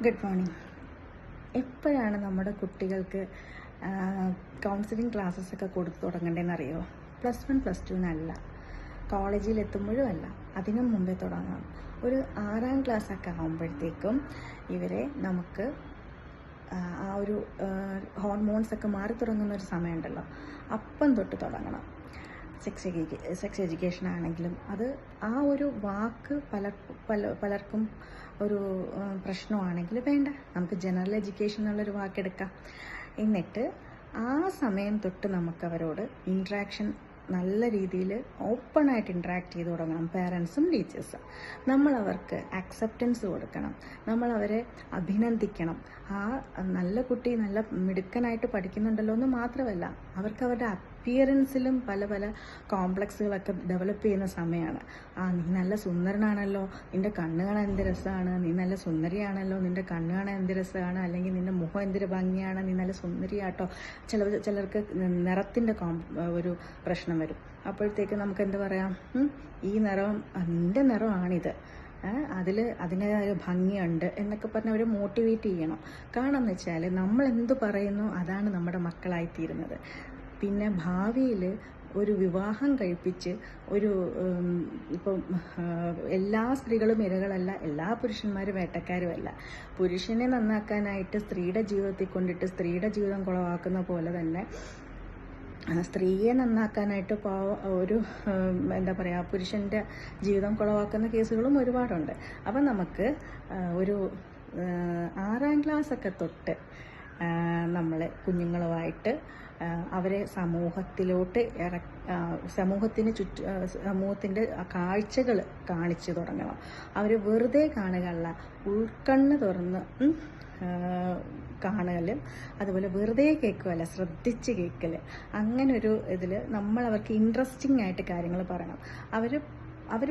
Good morning എപ്പോഴാണ് നമ്മുടെ കുട്ടികൾക്ക് കൗൺസിലിംഗ് ക്ലാസ്സസ് ഒക്കെ കൊടുത്തു തുടങ്ങേണ്ടതെന്ന് അറിയോ? പ്ലസ് വൺ പ്ലസ് ടുവിനല്ല കോളേജിൽ എത്തുമ്പോഴും അല്ല അതിനും മുമ്പേ തുടങ്ങാം ഒരു ആറാം ക്ലാസ് ഒക്കെ ആകുമ്പോഴത്തേക്കും ഇവരെ നമുക്ക് ആ, ആ ഒരു ഹോർമോൺസ് ഒക്കെ മാറി തുടങ്ങുന്ന ഒരു സമയമുണ്ടല്ലോ. അപ്പം തൊട്ട് തുടങ്ങണം. സെക്സ് സെക്സ് എഡ്യൂക്കേഷൻ ആണെങ്കിലും അത് ആ ഒരു വാക്ക് പല പല പലർക്കും ഒരു പ്രശ്നമാണെങ്കിൽ വേണ്ട. നമുക്ക് ജനറൽ എഡ്യൂക്കേഷൻ എന്നുള്ളൊരു വാക്കെടുക്കാം. എന്നിട്ട് ആ സമയം തൊട്ട് നമുക്കവരോട് ഇൻട്രാക്ഷൻ നല്ല രീതിയിൽ ഓപ്പണായിട്ട് ഇൻട്രാക്ട് ചെയ്ത് തുടങ്ങണം. പേരൻസും ടീച്ചേഴ്സും നമ്മൾ അവർക്ക് അക്സെപ്റ്റൻസ് കൊടുക്കണം. നമ്മൾ അവരെ അഭിനന്ദിക്കണം. ആ നല്ല കുട്ടി നല്ല മിടുക്കനായിട്ട് പഠിക്കുന്നുണ്ടല്ലോ എന്ന് മാത്രമല്ല അവർക്ക് അവരുടെ അപ്പിയറൻസിലും പല പല കോംപ്ലക്സുകളൊക്കെ ഡെവലപ്പ് ചെയ്യുന്ന സമയമാണ് ആ നീ നല്ല സുന്ദരനാണല്ലോ. നിന്റെ കണ്ണ് കാണാൻ എന്ത് രസമാണ് നീ നല്ല സുന്ദരിയാണല്ലോ. നിന്റെ കണ്ണ് കാണാൻ എന്ത് രസമാണ് അല്ലെങ്കിൽ നിന്റെ മുഖം എന്തൊരു ഭംഗിയാണ്? നീ നല്ല സുന്ദരിയാട്ടോ. ചില ചിലർക്ക് നിറത്തിന്റെ കോം ഒരു പ്രശ്നം വരും. അപ്പോഴത്തേക്ക് നമുക്ക് എന്ത് പറയാം? ഈ നിറം ആ, നിന്റെ നിറമാണിത്. അതിൽ അതിന്റെതായ ഒരു ഭംഗിയുണ്ട് എന്നൊക്കെ പറഞ്ഞ് അവരെ മോട്ടിവേറ്റ് ചെയ്യണം. കാരണം എന്ന് വെച്ചാൽ നമ്മൾ എന്ത് പറയുന്നു അതാണ് നമ്മുടെ മക്കളായിത്തീരുന്നത്. പിന്നെ ഭാവിയിൽ ഒരു വിവാഹം കഴിപ്പിച്ച് ഒരു ഇപ്പം എല്ലാ സ്ത്രീകളും ഇരകളല്ല എല്ലാ പുരുഷന്മാരും വേട്ടക്കാരുമല്ല. പുരുഷനെ നന്നാക്കാനായിട്ട് സ്ത്രീയുടെ ജീവിതത്തിൽ കൊണ്ടിട്ട് സ്ത്രീയുടെ ജീവിതം കുളവാക്കുന്ന പോലെ തന്നെ സ്ത്രീയെ നന്നാക്കാനായിട്ട് ഒരു എന്താ പറയുക പുരുഷന്റെ ജീവിതം കുളവാക്കുന്ന കേസുകളും ഒരുപാടുണ്ട്. അപ്പം നമുക്ക് ഒരു ആറാം ക്ലാസ്സൊക്കെ തൊട്ട് നമ്മൾ കുഞ്ഞുങ്ങളുമായിട്ട് അവരെ സമൂഹത്തിലോട്ട് ഇറ സമൂഹത്തിന് ചുറ്റു സമൂഹത്തിന്റെ കാഴ്ചകൾ കാണിച്ചു തുടങ്ങണം. അവർ വെറുതെ കാണുകയല്ല ഉൾക്കണ്ണ് തുറന്ന് കാണലും അതുപോലെ വെറുതെ കേൾക്കുകയല്ല ശ്രദ്ധിച്ച് കേൾക്കൽ അങ്ങനൊരു ഇതിൽ നമ്മൾ അവർക്ക് ഇൻട്രസ്റ്റിംഗ് ആയിട്ട് കാര്യങ്ങൾ പറയണം. അവർ അവർ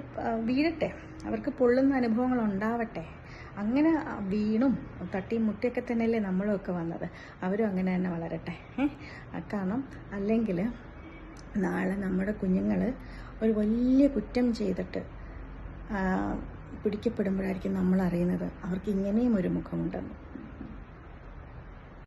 വീഴട്ടെ. അവർക്ക് പൊള്ളുന്ന അനുഭവങ്ങൾ ഉണ്ടാവട്ടെ. അങ്ങനെ വീണും തട്ടിയും മുട്ടിയൊക്കെ തന്നെയല്ലേ നമ്മളും ഒക്കെ വന്നത്. അവരും അങ്ങനെ തന്നെ വളരട്ടെ? കാരണം അല്ലെങ്കിൽ നാളെ നമ്മുടെ കുഞ്ഞുങ്ങൾ ഒരു വലിയ കുറ്റം ചെയ്തിട്ട് പിടിക്കപ്പെടുമ്പോഴായിരിക്കും നമ്മൾ അറിയുന്നത് അവർക്ക് ഇങ്ങനെയും ഒരു മുഖമുണ്ടെന്ന്.